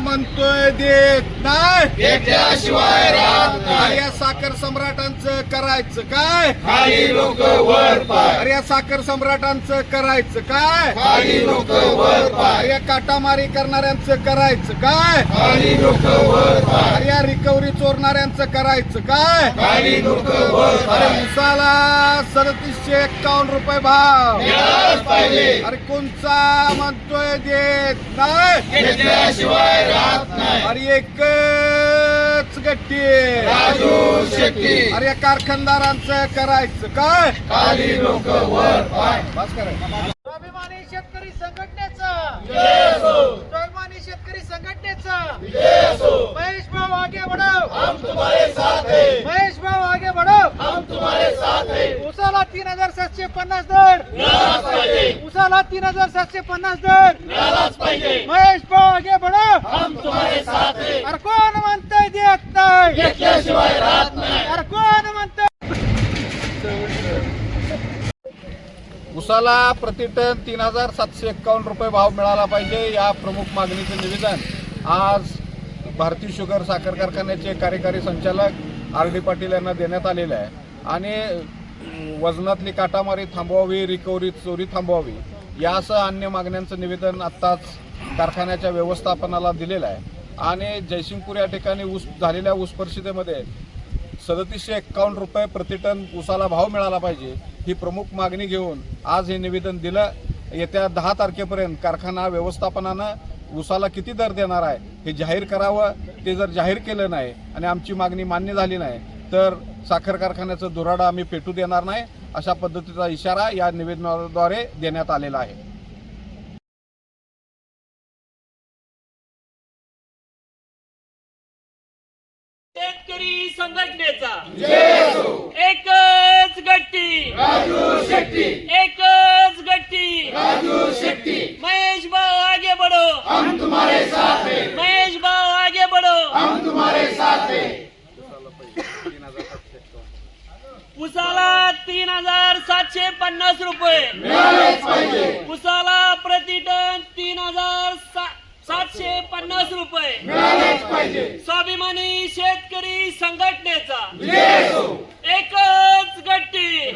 म्हणतोय देत नाही. या साखर सम्राटांचं करायचं काय? खाली लोक वर पाय. या साखर सम्राटांचं करायचं काय? खाली लोक वर पाय. या काटामारी करणाऱ्यांचं करायचं काय? खाली लोक वर पाय. या रिकव्हरी चोरणाऱ्यांचं करायचं काय? खाली लोक वर पाय. उसाला सदतीसशे एक्कावन्न रुपये भाव. मिळालंच पाहिजे अरे कोणचा म्हणतोय देत नाही? घेतल्याशिवाय राहत नाही. अरे एकच गट्टी राजू शेट्टी. अरे कारखानदारांचं करायचं काय? खाली लोक वर पाय. बस करायचं स्वाभिमानी शेतकरी संघटनेचा. स्वाभिमानी शेतकरी संघटनेचा. महेश भाऊ आगे बढ़ो हम तुम्हारे साथ है. महेश भाऊ आगे बढ़ो हम तुम्हारे साथ है. उसाला तीन हजार सातशे पन्नास दर. उसाला तीन हजार सातशे पन्नास दर मिळालाच पाहिजे. महेश भाऊ आगे बढ़ो. हम तुम्हारे साथ है. अरे कोण म्हणतंय देत नाही घेतल्याशिवाय राहत नाही. अरे कोण म्हणतंय? उसाला प्रतिटन तीन हजार सातशे एक्कावन्न रुपये भाव मिळाला पाहिजे या प्रमुख मागणीचं निवेदन. आज भारतीय शुगर साखर कारखान्याचे कार्यकारी संचालक आर डी पाटील यांना देण्यात आलेलं आहे. आणि वजनातली काटामारी थांबवावी रिकव्हरी चोरी थांबवावी यासह अन्य मागण्यांचं निवेदन आत्ताच कारखान्याच्या व्यवस्थापनाला दिलेलं आहे. आणि जयसिंगपूर या ठिकाणी ऊस झालेल्या ऊस परिषदेमध्ये सदतीसशे एक्कावन्न रुपये प्रतिटन ऊसाला भाव मिळाला पाहिजे ही प्रमुख मागणी घेऊन आज हे निवेदन दिलं. येत्या दहा तारखेपर्यंत कारखाना व्यवस्थापनानं ऊसाला किती दर देणार आहे हे जाहीर करावं. ते जर जाहीर केलं नाही आणि आमची मागणी मान्य झाली नाही तर साखर कारखान्याचं दुराडा आम्ही पेटू देणार नाही अशा पद्धतीचा इशारा या निवेदनाद्वारे देण्यात आलेला आहे. शेतकरी संघटनेचा. जय असो एकच गट्टी राजू शेट्टी एकच गट्टी राजू शेट्टी महेश भाऊ आगे बढ़ो हम तुम्हारे साथ है महेश भाऊ आगे बढ़ो हम तुम्हारे साथ है उसाला तीन हजार सातशे पन्नास रुपये. उसाला प्रति टन तीन हजार सा- सातशे पन्नास रुपये. स्वाभिमानी शेतकरी संघटनेचा. एकच गट्टी.